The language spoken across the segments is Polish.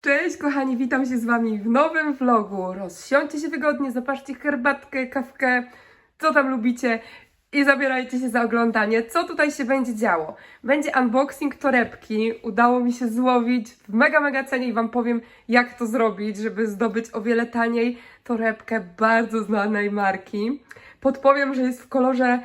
Cześć kochani, witam się z wami w nowym vlogu. Rozsiądźcie się wygodnie, zapatrzcie herbatkę, kawkę, co tam lubicie i zabierajcie się za oglądanie, co tutaj się będzie działo. Będzie unboxing torebki, udało mi się złowić w mega, mega cenie i wam powiem jak to zrobić, żeby zdobyć o wiele taniej torebkę bardzo znanej marki. Podpowiem, że jest w kolorze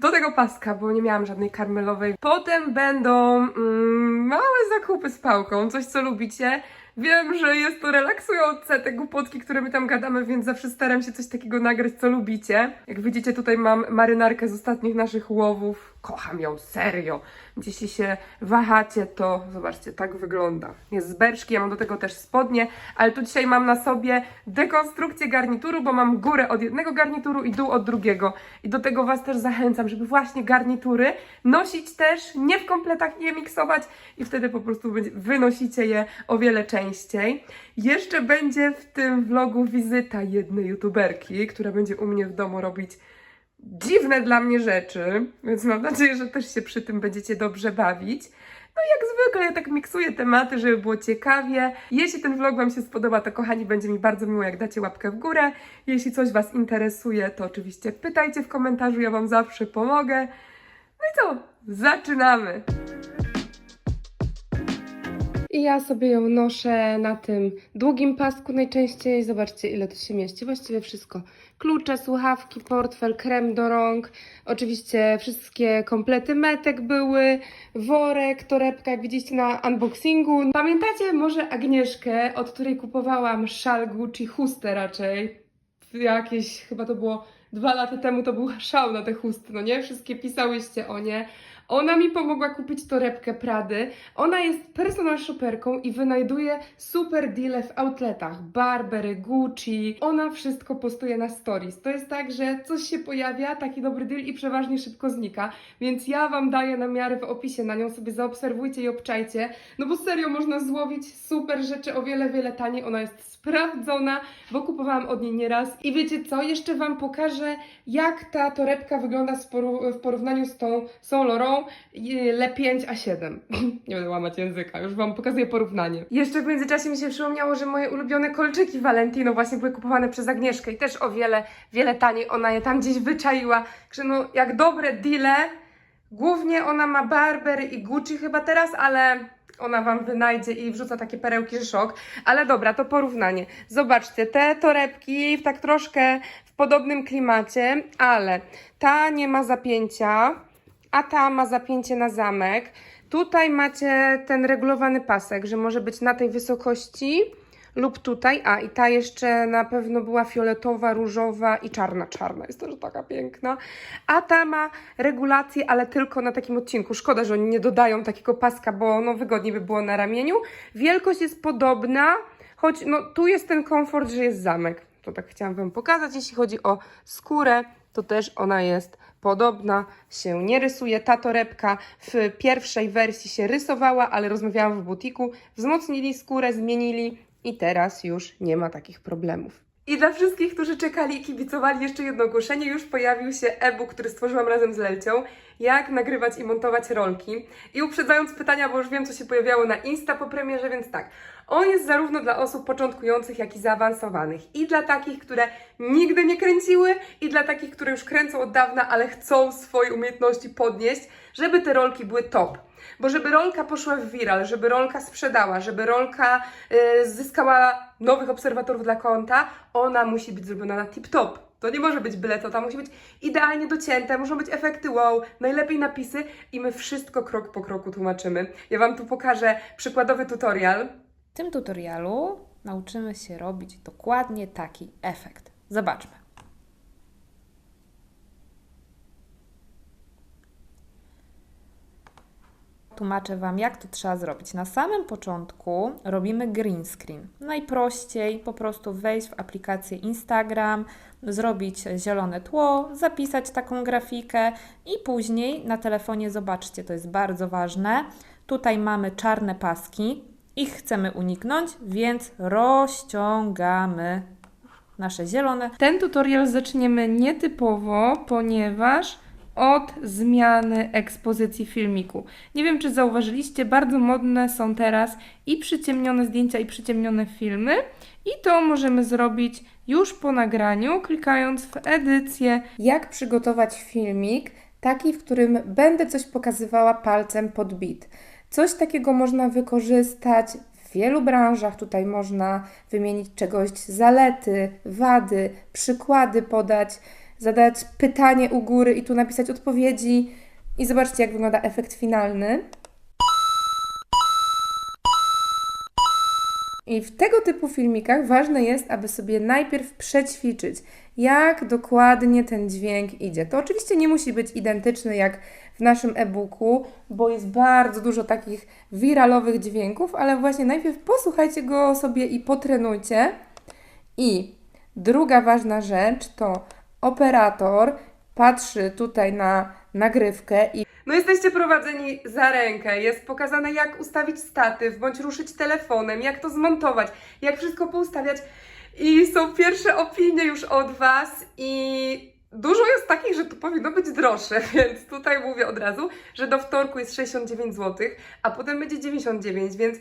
do tego paska, bo nie miałam żadnej karmelowej. Potem będą mm, małe zakupy z pałką, coś co lubicie. Wiem, że jest to relaksujące, te głupotki, które my tam gadamy, więc zawsze staram się coś takiego nagrać, co lubicie. Jak widzicie, tutaj mam marynarkę z ostatnich naszych łowów. Kocham ją, serio. Jeśli się wahacie, to zobaczcie, tak wygląda. Jest z berszki, ja mam do tego też spodnie, ale tu dzisiaj mam na sobie dekonstrukcję garnituru, bo mam górę od jednego garnituru i dół od drugiego. I do tego Was też zachęcam, żeby właśnie garnitury nosić też, nie w kompletach je miksować i wtedy po prostu wynosicie je o wiele częściej. Jeszcze będzie w tym vlogu wizyta jednej youtuberki, która będzie u mnie w domu robić dziwne dla mnie rzeczy, więc mam nadzieję, że też się przy tym będziecie dobrze bawić. No jak zwykle ja tak miksuję tematy, żeby było ciekawie. Jeśli ten vlog Wam się spodoba, to kochani, będzie mi bardzo miło, jak dacie łapkę w górę. Jeśli coś Was interesuje, to oczywiście pytajcie w komentarzu, ja Wam zawsze pomogę. No i co? Zaczynamy! I ja sobie ją noszę na tym długim pasku najczęściej. Zobaczcie, ile tu się mieści. Właściwie wszystko. Klucze, słuchawki, portfel, krem do rąk. Oczywiście wszystkie komplety metek były. Worek, torebka, jak widzieliście na unboxingu. Pamiętacie może Agnieszkę, od której kupowałam szal Gucci, chustę raczej. Jakieś, chyba to było dwa lata temu, to był szał na te chusty, no nie? Wszystkie pisałyście o nie. Ona mi pomogła kupić torebkę Prady. Ona jest personal shopperką i wynajduje super deale w outletach. Barbery, Gucci. Ona wszystko postuje na stories. To jest tak, że coś się pojawia, taki dobry deal i przeważnie szybko znika. Więc ja Wam daję na miarę w opisie na nią sobie zaobserwujcie i obczajcie. No bo serio można złowić super rzeczy o wiele, wiele taniej. Ona jest sprawdzona, bo kupowałam od niej nieraz. I wiecie co? Jeszcze Wam pokażę, jak ta torebka wygląda w porównaniu z tą Saint Laurent Le5A7. Nie będę łamać języka, już Wam pokazuję porównanie. Jeszcze w międzyczasie mi się przypomniało, że moje ulubione kolczyki Valentino właśnie były kupowane przez Agnieszkę i też o wiele, wiele taniej. Ona je tam gdzieś wyczaiła. Także no, jak dobre deale, głównie ona ma Barber i Gucci chyba teraz, ale ona Wam wynajdzie i wrzuca takie perełki, że szok. Ale dobra, to porównanie. Zobaczcie, te torebki w tak troszkę w podobnym klimacie, ale ta nie ma zapięcia, a ta ma zapięcie na zamek. Tutaj macie ten regulowany pasek, że może być na tej wysokości lub tutaj. A i ta jeszcze na pewno była fioletowa, różowa i czarna. Czarna jest też taka piękna. A ta ma regulację, ale tylko na takim odcinku. Szkoda, że oni nie dodają takiego paska, bo no wygodniej by było na ramieniu. Wielkość jest podobna, choć no tu jest ten komfort, że jest zamek. To tak chciałam Wam pokazać. Jeśli chodzi o skórę, to też ona jest podobna, się nie rysuje. Ta torebka w pierwszej wersji się rysowała, ale rozmawiałam w butiku, wzmocnili skórę, zmienili i teraz już nie ma takich problemów. I dla wszystkich, którzy czekali i kibicowali, jeszcze jedno ogłoszenie. Już pojawił się e-book, który stworzyłam razem z Lelcią. Jak nagrywać i montować rolki. I uprzedzając pytania, bo już wiem, co się pojawiało na Insta po premierze, więc tak. On jest zarówno dla osób początkujących, jak i zaawansowanych. I dla takich, które nigdy nie kręciły, i dla takich, które już kręcą od dawna, ale chcą swoje umiejętności podnieść, żeby te rolki były top. Bo żeby rolka poszła w viral, żeby rolka sprzedała, żeby rolka y, zyskała nowych obserwatorów dla konta, ona musi być zrobiona na tip-top. To nie może być byle co, to musi być idealnie docięte, muszą być efekty wow, najlepiej napisy i my wszystko krok po kroku tłumaczymy. Ja Wam tu pokażę przykładowy tutorial. W tym tutorialu nauczymy się robić dokładnie taki efekt. Zobaczmy. Tłumaczę Wam, jak to trzeba zrobić. Na samym początku robimy green screen. Najprościej po prostu wejść w aplikację Instagram, zrobić zielone tło, zapisać taką grafikę i później na telefonie zobaczcie, to jest bardzo ważne. Tutaj mamy czarne paski, ich chcemy uniknąć, więc rozciągamy nasze zielone. Ten tutorial zaczniemy nietypowo, ponieważ od zmiany ekspozycji filmiku. Nie wiem, czy zauważyliście, bardzo modne są teraz i przyciemnione zdjęcia, i przyciemnione filmy. I to możemy zrobić już po nagraniu, klikając w edycję. Jak przygotować filmik, taki, w którym będę coś pokazywała palcem pod bit. Coś takiego można wykorzystać w wielu branżach. Tutaj można wymienić czegoś zalety, wady, przykłady podać, zadać pytanie u góry i tu napisać odpowiedzi. I zobaczcie, jak wygląda efekt finalny. I w tego typu filmikach ważne jest, aby sobie najpierw przećwiczyć, jak dokładnie ten dźwięk idzie. To oczywiście nie musi być identyczny jak w naszym e-booku, bo jest bardzo dużo takich wiralowych dźwięków, ale właśnie najpierw posłuchajcie go sobie i potrenujcie. I druga ważna rzecz to operator patrzy tutaj na nagrywkę i no jesteście prowadzeni za rękę, jest pokazane jak ustawić statyw, bądź ruszyć telefonem, jak to zmontować, jak wszystko poustawiać. I są pierwsze opinie już od Was i dużo jest takich, że to powinno być droższe, więc tutaj mówię od razu, że do wtorku jest 69 zł, a potem będzie 99, więc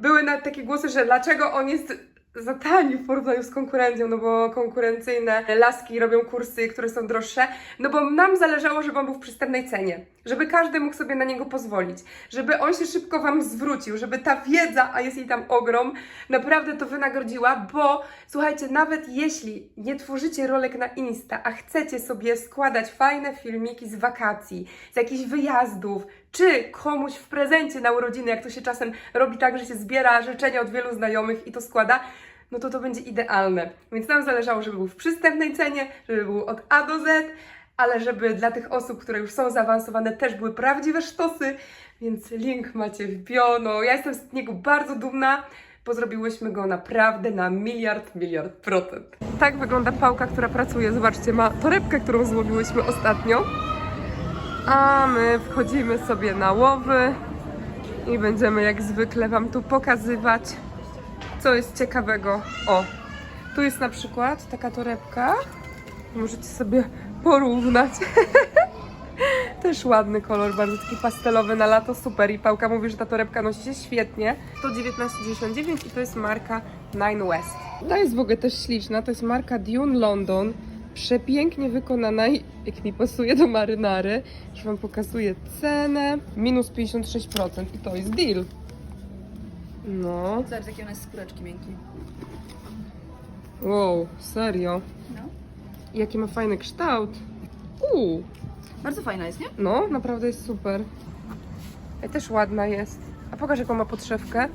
były nawet takie głosy, że dlaczego on jest za tani w porównaniu z konkurencją, no bo konkurencyjne laski robią kursy, które są droższe, no bo nam zależało, żeby on był w przystępnej cenie, żeby każdy mógł sobie na niego pozwolić, żeby on się szybko Wam zwrócił, żeby ta wiedza, a jest jej tam ogrom, naprawdę to wynagrodziła, bo słuchajcie, nawet jeśli nie tworzycie rolek na Insta, a chcecie sobie składać fajne filmiki z wakacji, z jakichś wyjazdów, czy komuś w prezencie na urodziny, jak to się czasem robi tak, że się zbiera życzenia od wielu znajomych i to składa, no to to będzie idealne. Więc nam zależało, żeby był w przystępnej cenie, żeby był od A do Z, ale żeby dla tych osób, które już są zaawansowane, też były prawdziwe sztosy, więc link macie w bio. No, ja jestem z niego bardzo dumna, bo zrobiłyśmy go naprawdę na miliard, miliard procent. Tak wygląda pałka, która pracuje. Zobaczcie, ma torebkę, którą złowiłyśmy ostatnio. A my wchodzimy sobie na łowy i będziemy jak zwykle Wam tu pokazywać, co jest ciekawego. O, tu jest na przykład taka torebka. Możecie sobie porównać. Też ładny kolor, bardzo taki pastelowy na lato, super. I Pałka mówi, że ta torebka nosi się świetnie. To 19,99 i to jest marka Nine West. Ta jest w ogóle też śliczna, to jest marka Dune London. Przepięknie wykonana i jak mi pasuje do marynary. Już Wam pokazuję cenę. Minus 56% i to jest deal. No, Zobacz, jakie one skóreczki miękkie. wow, serio. No. I Jaki ma fajny kształt. Uuu, Bardzo fajna jest, nie? no, naprawdę jest super. I też ładna jest. A pokaż jaką ma podszewkę.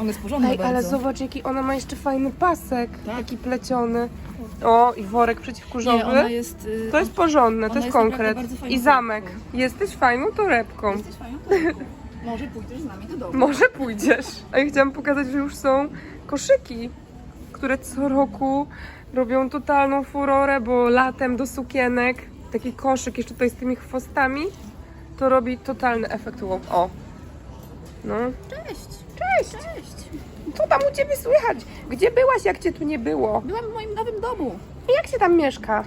On jest porządny Ej, ale bardzo. zobacz jaki ona ma jeszcze fajny pasek. Tak. Taki pleciony. O, i worek przeciwkurzowy. Nie, ona jest... y, To jest porządne, to Ona jest jest naprawdę konkret. bardzo fajną I zamek. torebką. Jesteś fajną torebką. Jesteś fajną torebką. Może pójdziesz z nami do domu. Może pójdziesz. A ja chciałam pokazać, że już są koszyki, które co roku robią totalną furorę, bo latem do sukienek taki koszyk jeszcze tutaj z tymi chwostami to robi totalny efekt wow. O. No. Cześć. Cześć! Cześć. Co tam u ciebie słychać? Gdzie byłaś, jak cię tu nie było? Byłam w moim nowym domu. Jak się tam mieszka?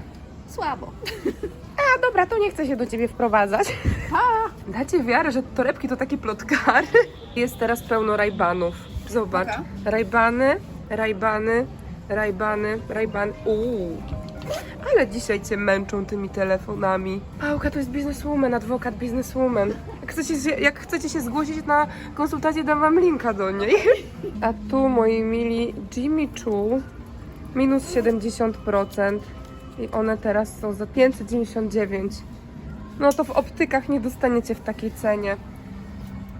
Słabo. A dobra, to nie chcę się do ciebie wprowadzać. Pa! Dacie wiarę, że torebki to takie plotkary. Jest teraz pełno rajbanów. Zobacz. Rajbany, rajbany, rajbany, rajban. Uuu. Ale dzisiaj cię męczą tymi telefonami. Pałka to jest bizneswoman, adwokat bizneswoman. Jak chcecie, się, jak chcecie się zgłosić na konsultację, dam wam linka do niej. A tu, moi mili, Jimmy Choo minus 70%. I one teraz są za 599. No to w optykach nie dostaniecie w takiej cenie.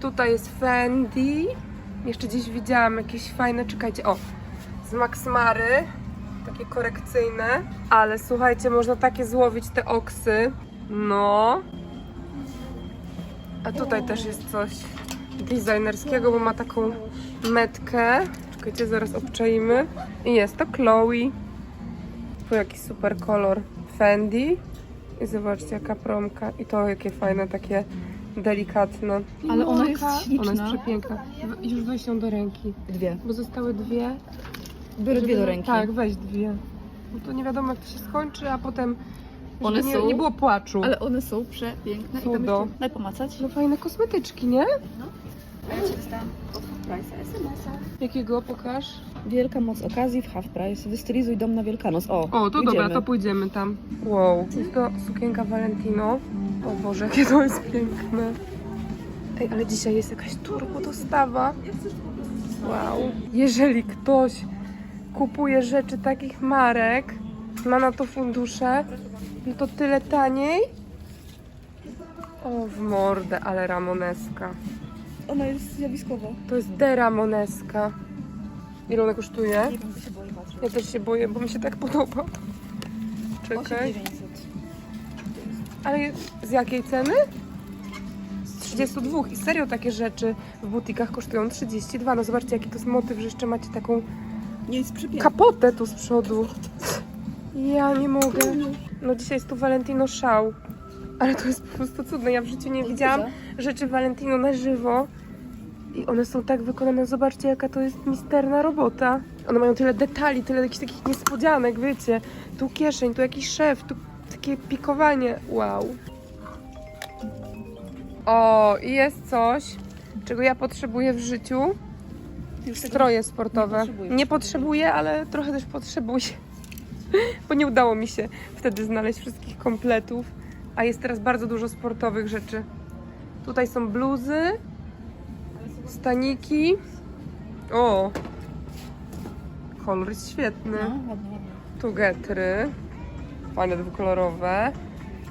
Tutaj jest Fendi. Jeszcze gdzieś widziałam jakieś fajne, czekajcie, o, z Max Mary. Takie korekcyjne. Ale słuchajcie, można takie złowić te oksy. No. A tutaj też jest coś designerskiego, bo ma taką metkę. Czekajcie, zaraz obczaimy. I jest to Chloe. Tu jakiś super kolor Fendi. I zobaczcie jaka promka. I to jakie fajne, takie delikatne. Ale ona jest Ona śliczna. jest przepiękna. Już weź ją do ręki. Dwie. Bo zostały dwie. Biorę dwie do ręki. Tak, weź dwie. No to nie wiadomo jak to się skończy, a potem One nie, są- nie było płaczu. Ale one są przepiękne. Cudo. I tam jeszcze... Daj pomacać. No fajne kosmetyczki, nie? A ja Ci dostałam od Price'a SMS-a. Jakiego pokaż? Wielka moc okazji w Half Price. Wystylizuj dom na Wielkanoc. O, O, to dobra, to pójdziemy tam. Wow. Jest to sukienka Valentino. O Boże, jakie to jest piękne. Ej, ale dzisiaj jest jakaś turbo dostawa. Wow. Jeżeli ktoś kupuje rzeczy takich marek, ma na to fundusze, no to tyle taniej. O, w mordę, ale ramoneska. Ona jest zjawiskowa. To jest de ramoneska. Ile ona kosztuje? Nie wiem, się boi patrzeć. Ja też się boję, bo mi się tak podoba. Czekaj. 8900. Ale z jakiej ceny? Z 32. I serio takie rzeczy w butikach kosztują 32. No zobaczcie jaki to jest motyw, że jeszcze macie taką Nie jest przepiękna. kapotę tu z przodu. Ja nie mogę. No dzisiaj jest tu Valentino szał. Ale to jest po prostu cudne. Ja w życiu nie widziałam rzeczy Valentino na żywo. I one są tak wykonane. Zobaczcie, jaka to jest misterna robota. One mają tyle detali, tyle jakichś takich niespodzianek, wiecie. Tu kieszeń, tu jakiś szef, tu takie pikowanie. Wow. O, i jest coś, czego ja potrzebuję w życiu. Już Stroje sportowe. nie potrzebujesz. Nie potrzebuję, ale trochę też potrzebuję. Bo nie udało mi się wtedy znaleźć wszystkich kompletów. A jest teraz bardzo dużo sportowych rzeczy. Tutaj są bluzy, staniki. O! Kolor jest świetny. No, ładnie, ładnie. Tu getry. Fajne dwukolorowe.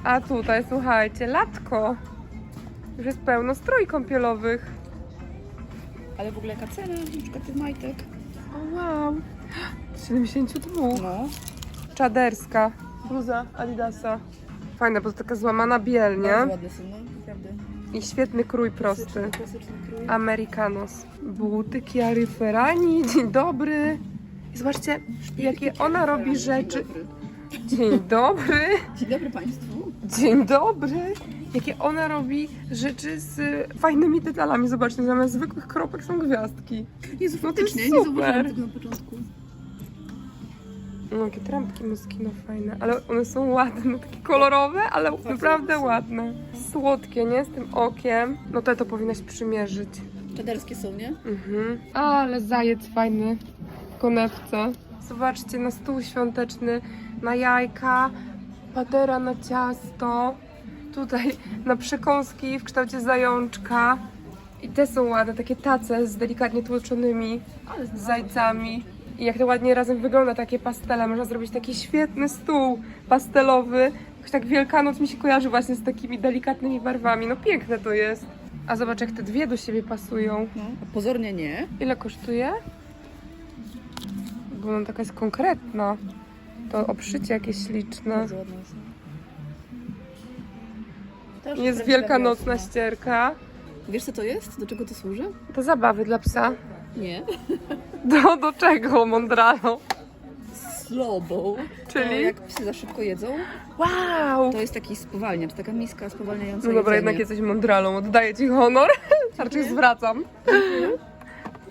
A tutaj, słuchajcie, latko. Już jest pełno strój kąpielowych. Ale w ogóle jaka cena na przykład tych majtek? O wow. 72. No. Czaderska. Bluza Adidasa. Fajna, bo to taka złamana biel, Bardzo nie? ładne są, no naprawdę. I świetny krój prosty. Klasyczny, klasyczny krój. Americanos. Buty Chiary Ferrani. Dzień dobry. I zobaczcie, jakie ona robi rzeczy. Dzień dobry. Dzień dobry Państwu. Dzień dobry. Jakie ona robi rzeczy z fajnymi detalami. Zobaczcie, zamiast zwykłych kropek są gwiazdki. Jezu, No faktycznie, nie super. zauważyłam tego na początku. No, jakie trampki moskino fajne, ale one są ładne, takie kolorowe, ale naprawdę ładne. Słodkie, nie? Z tym okiem. No te to powinnaś przymierzyć. Czaderskie są, nie? Mhm. Ale zajec fajny w konewce. Zobaczcie, na stół świąteczny, na jajka, patera na ciasto. Tutaj na przekąski w kształcie zajączka. I te są ładne, takie tace z delikatnie tłoczonymi zajcami. I jak to ładnie razem wygląda, takie pastele. Można zrobić taki świetny stół pastelowy. Jakoś tak Wielkanoc mi się kojarzy właśnie z takimi delikatnymi barwami. No piękne to jest. A zobacz, jak te dwie do siebie pasują. No, a pozornie nie. Ile kosztuje? Bo ona taka jest konkretna. To obszycie jakieś śliczne. Bardzo ładne są. Już Jest wielkanocna wiosna. ścierka. Wiesz co to jest? Do czego to służy? To zabawy dla psa. Nie. Do, do czego, Mondralo? Slowbo. Czyli? To jak psy za szybko jedzą, Wow! to jest taki spowalniacz, taka miska spowalniająca No dobra, jedzenie. jednak jesteś mądralą, oddaję ci honor. Raczej zwracam.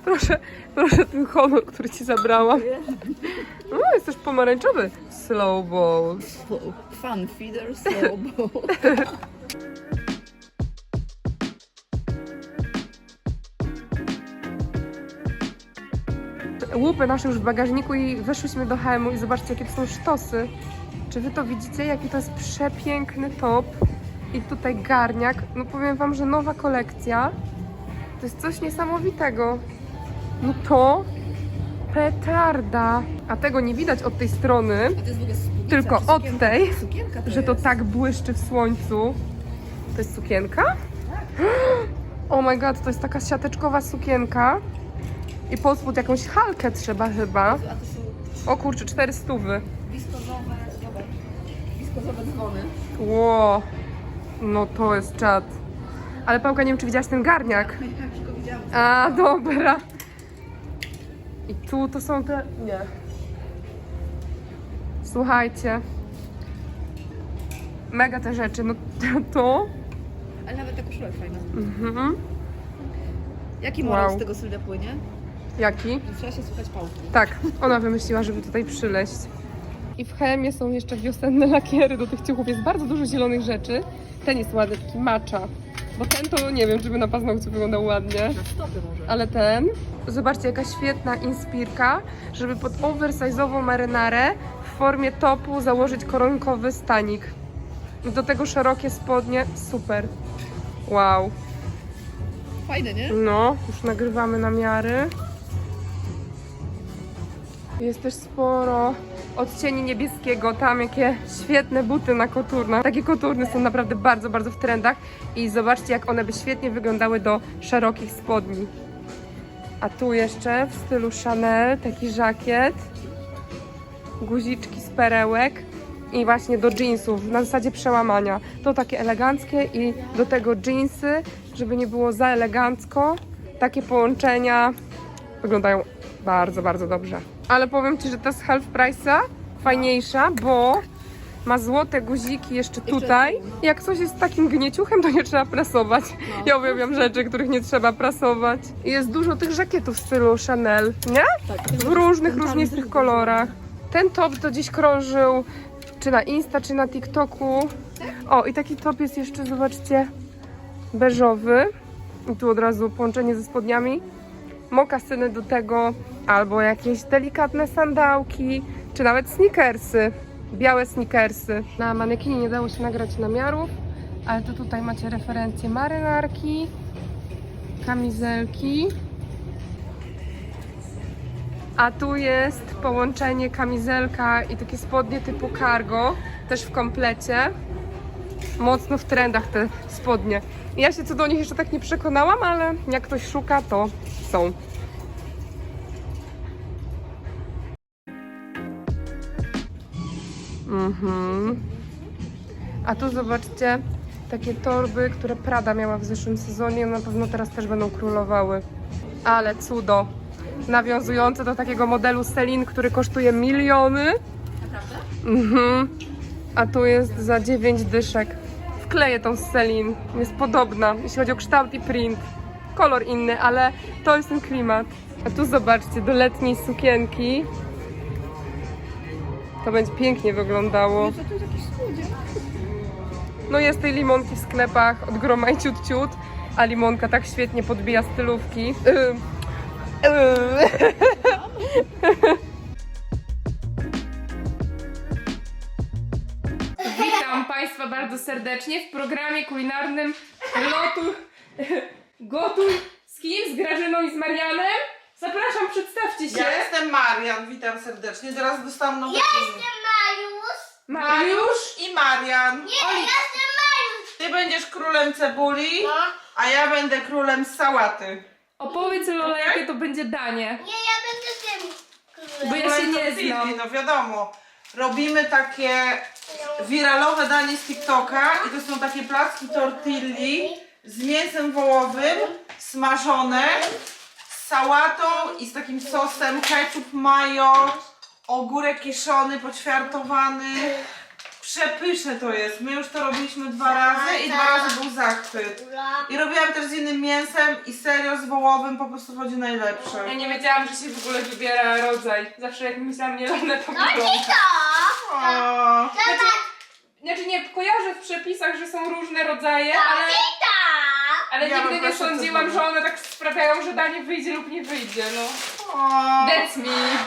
Proszę, proszę ten honor, który ci zabrałam. No, jest też pomarańczowy. Slow bowl. Slow. Fun feeder, slowbo. Łupy nasze już w bagażniku i weszłyśmy do HM-u i zobaczcie, jakie to są sztosy. Czy wy to widzicie? Jaki to jest przepiękny top. I tutaj garniak. No powiem wam, że nowa kolekcja. To jest coś niesamowitego. No to petarda. A tego nie widać od tej strony. Tylko od sukienka? tej, to że to tak błyszczy w słońcu. To jest sukienka? Oh my god, to jest taka siateczkowa sukienka. I pod spód jakąś halkę trzeba chyba. A to są O kurczę, cztery stówy. wiskozowe, zobacz, wiskozowe dzwony. Ło, no to jest czad. Ale Pałka, nie wiem czy widziałaś ten garniak. Ja już go widziałam. A, dobra. I tu to są te... Nie. Słuchajcie. Mega te rzeczy. No to... Ale nawet ta koszula jest fajna. Mhm. Jaki moral Wow. z tego Sylwia płynie? Jaki? Trzeba się słuchać pałki. Tak, ona wymyśliła, żeby tutaj przyleść. I w Hemie są jeszcze wiosenne lakiery do tych ciuchów. Jest bardzo dużo zielonych rzeczy. Ten jest ładny, taki matcha. Bo ten to nie wiem, czy by na paznokciu wyglądał ładnie. Na stopy może. Ale ten, zobaczcie jaka świetna inspirka, żeby pod oversize'ową marynarę w formie topu założyć koronkowy stanik. I do tego szerokie spodnie, super. Wow. Fajne, nie? No, już nagrywamy namiary. Jest też sporo odcieni niebieskiego, tam jakie świetne buty na koturnach. Takie koturny są naprawdę bardzo, bardzo w trendach i zobaczcie jak one by świetnie wyglądały do szerokich spodni. A tu jeszcze w stylu Chanel taki żakiet, guziczki z perełek i właśnie do jeansów na zasadzie przełamania. To takie eleganckie i do tego jeansy, żeby nie było za elegancko. Takie połączenia wyglądają bardzo, bardzo dobrze. Ale powiem Ci, że ta z half price'a fajniejsza, bo ma złote guziki jeszcze tutaj. Jak coś jest takim gnieciuchem, to nie trzeba prasować. Ja uwielbiam rzeczy, których nie trzeba prasować. I Jest dużo tych żakietów w stylu Chanel, nie? Tak. W różnych, różnistych kolorach. Ten top to dziś krążył czy na Insta, czy na TikToku. O, i taki top jest jeszcze, zobaczcie, beżowy. I tu od razu połączenie ze spodniami. Mokasyny do tego, albo jakieś delikatne sandałki, czy nawet sneakersy. Białe sneakersy. Na manekinie nie dało się nagrać namiarów, ale to tutaj macie referencje marynarki, kamizelki. A tu jest połączenie kamizelka i takie spodnie typu cargo, też w komplecie. Mocno w trendach te spodnie. Ja się co do nich jeszcze tak nie przekonałam, ale jak ktoś szuka, to są. Mhm. A tu zobaczcie takie torby, które Prada miała w zeszłym sezonie, na pewno teraz też będą królowały. Ale cudo. Nawiązujące do takiego modelu Celine, który kosztuje miliony. Mhm. A tu jest za 9 dyszek. Wkleję tą z Celine. Jest podobna, jeśli chodzi o kształt i print. Kolor inny, ale to jest ten klimat. A tu zobaczcie, do letniej sukienki. To będzie pięknie wyglądało. No jest tej limonki w sklepach od groma i ciut ciut, a limonka tak świetnie podbija stylówki. Yy. Yy. bardzo serdecznie w programie kulinarnym Lotu Gotuj z kim? Z Grażyną i z Marianem? Zapraszam, przedstawcie się. Ja jestem Marian, witam serdecznie. Teraz dostałam nowe imię. Mariusz? Mariusz. i Marian. Nie, Oli. jestem Mariusz! Ty będziesz królem cebuli, No. a ja będę królem sałaty. Opowiedz Lola, jakie to będzie danie. Nie, ja będę tym królem. Bo ja się nie Tortilli, znam. No wiadomo. Robimy takie wiralowe danie z TikToka i to są takie placki tortilli z mięsem wołowym, smażone, z sałatą i z takim sosem ketchup, mayo, ogórek kiszony, poćwiartowany. Przepyszne to jest. My już to robiliśmy dwa razy i dwa razy był zachwyt. I robiłam też z innym mięsem i serio z wołowym po prostu chodzi najlepsze. Ja nie wiedziałam, że się w ogóle wybiera rodzaj. Zawsze jak myślałam mielone, to No wygląda. to! O, Zobacz, Znaczy nie, kojarzę w przepisach, że są różne rodzaje, ale, ale Ja nigdy nie sądziłam, coś że one tak sprawiają, że danie wyjdzie lub nie wyjdzie, no. o. That's me.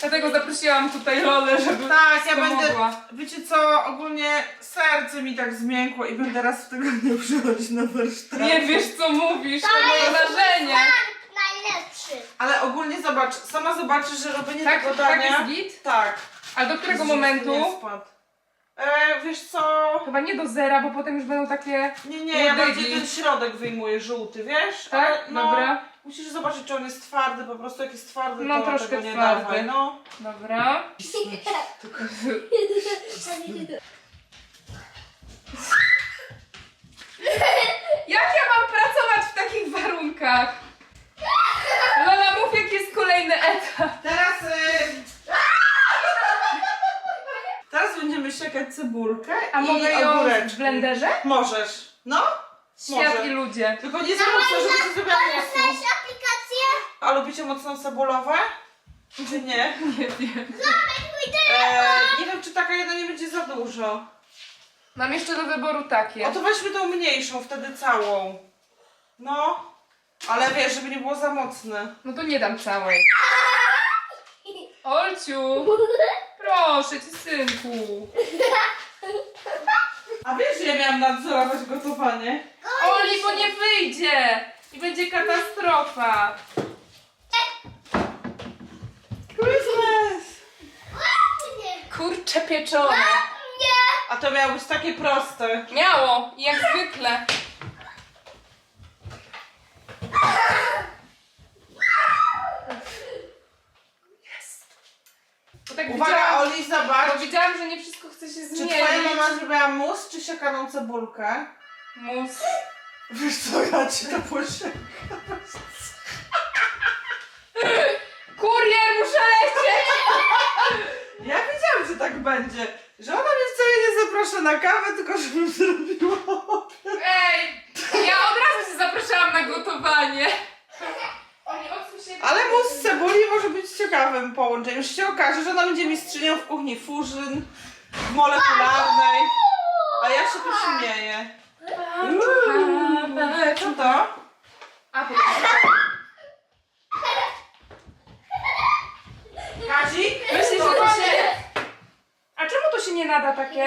Dlatego zaprosiłam tutaj Lolę, żeby Tak, ja pomogła. będę. Wiecie co, ogólnie serce mi tak zmiękło i będę raz w tygodniu przychodzić na warsztat. Nie wiesz co mówisz, to moje marzenie. Tak, najlepszy. Ale ogólnie zobacz, sama zobaczysz, że robienie Tak, tego tak dania. jest git? Tak. A do którego momentu? spadł. E, wiesz co? Chyba nie do zera, bo potem już będą takie... Nie, nie, ja Łodygi. bardziej ten środek wyjmuję żółty, wiesz? Tak? Ale, no, Dobra. Musisz zobaczyć, czy on jest twardy, po prostu jak jest twardy, No, to troszkę tego nie twardy. dawaj, no. Dobra. Jak ja mam pracować w takich warunkach? Lola, mów jaki jest kolejny etap. Teraz. Y... Teraz będziemy siekać cebulkę A i mogę ją ogóreczki. w blenderze? Możesz. No? Świat Może. i ludzie. Tylko nie za mocno, żeby Możesz mocno. znaleźć aplikację? A lubicie mocno cebulowe? Czy nie? Nie wiem. Mój E, nie wiem, czy taka jedna nie będzie za dużo. Mam jeszcze do wyboru takie. O to weźmy tą mniejszą, wtedy całą. No. Ale wiesz, żeby nie było za mocne. No to nie dam całej. Olciu, proszę cię, synku. A wiesz, że ja miałam nadzorować gotowanie? Oli, bo nie wyjdzie i będzie katastrofa. Christmas! Kurcze pieczone. A to miało być takie proste. Miało, jak zwykle. Jest. Bo tak Uwaga, widziałam, Oli, bo zobacz. widziałam, że nie wszystko chce się Czy zmienić. twoja mama zrobiła mus, czy siekaną cebulkę? Mus. Wiesz co, ja ci to. Kurier, muszę lecieć! Ja wiedziałam, że tak będzie. Że ona mnie wcale nie zaprasza na kawę, tylko żebym zrobiła. Ej, ja od razu się zapraszałam na gotowanie. Oni odsuń się. Ale mus z cebuli może być ciekawym połączeniem. Już się okaże, że ona będzie mistrzynią w kuchni fużyn, molekularnej. A ja się tu śmieję. Co to? A, to Kazik? Myślisz, że to się... A czemu to się nie nada takie?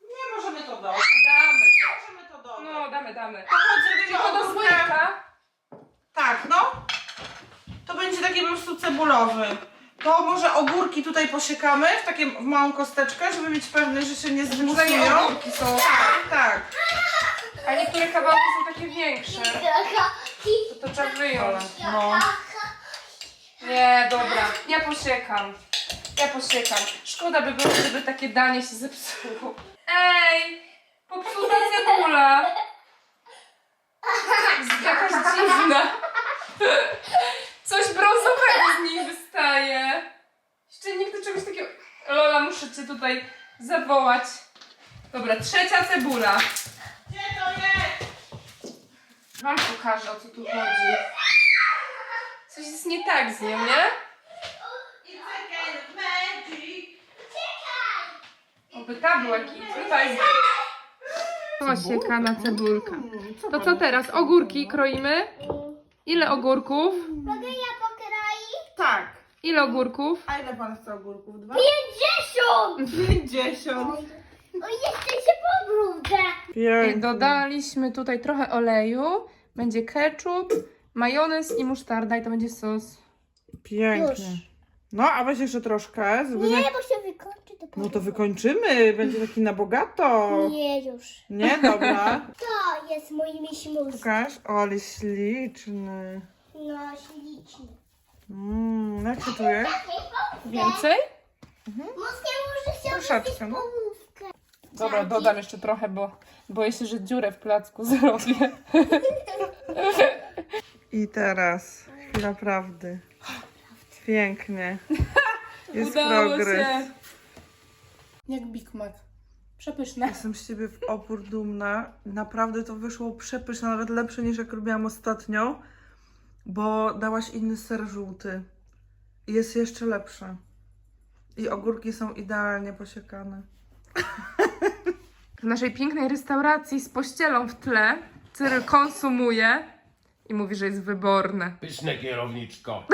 Nie, możemy to dodać. Damy to. Możemy to dodać. No, damy, damy. To chodź, Tylko do słoika. Tak, no. To będzie taki po prostu cebulowy. To może ogórki tutaj posiekamy w takie w małą kosteczkę, żeby mieć pewność, że się nie zmusują. ogórki są. Tak, tak. A niektóre kawałki są takie większe. To to trzeba wyjąć. No. Nie, dobra. Ja posiekam. Ja posiekam. Szkoda by było, żeby takie danie się zepsuło. Ej! Popsuta cebula. Jest Jakaś dziwna. Coś brązowego z niej wystaje. Jeszcze nigdy czegoś takiego... Lola, muszę cię tutaj zawołać. Dobra, trzecia cebula. Gdzie to jest? Wam pokażę, o co tu chodzi. Coś jest nie tak z nią, nie? It's again magic. Oby ta była kit. Tutaj Posiekana cebulka. To co teraz? Ogórki kroimy? Ile ogórków? Mogę ja pokroić? Tak. Ile ogórków? A ile pan chce ogórków? Dwa? Pięćdziesiąt! Pięćdziesiąt. O, jeszcze się pobrudzę. Pięknie. Dodaliśmy tutaj trochę oleju. Będzie ketchup, majonez i musztarda i to będzie sos. Pięknie. No, a weź jeszcze troszkę. Zrobimy... Nie, bo się No to wykończymy. Będzie taki na bogato. Nie już. Nie, dobra. To jest mój miśmus. Pokaż. O, ale śliczny. No, śliczny. Mm, jak się czujesz? Więcej? Nie może się Troszeczkę, no. połówkę. Dobra, dodam jeszcze trochę, bo boję się, że dziurę w placku zrobię. I teraz chwila prawdy. Pięknie. Jest Udało progres. się. Jak Big Mac. Przepyszne. Jestem z ciebie w opór dumna. Naprawdę to wyszło przepyszne, nawet lepsze niż jak robiłam ostatnio, bo dałaś inny ser żółty. I Jest jeszcze lepsze. I ogórki są idealnie posiekane. W naszej pięknej restauracji z pościelą w tle Cyryl konsumuje i mówi, że jest wyborne. Pyszne kierowniczko.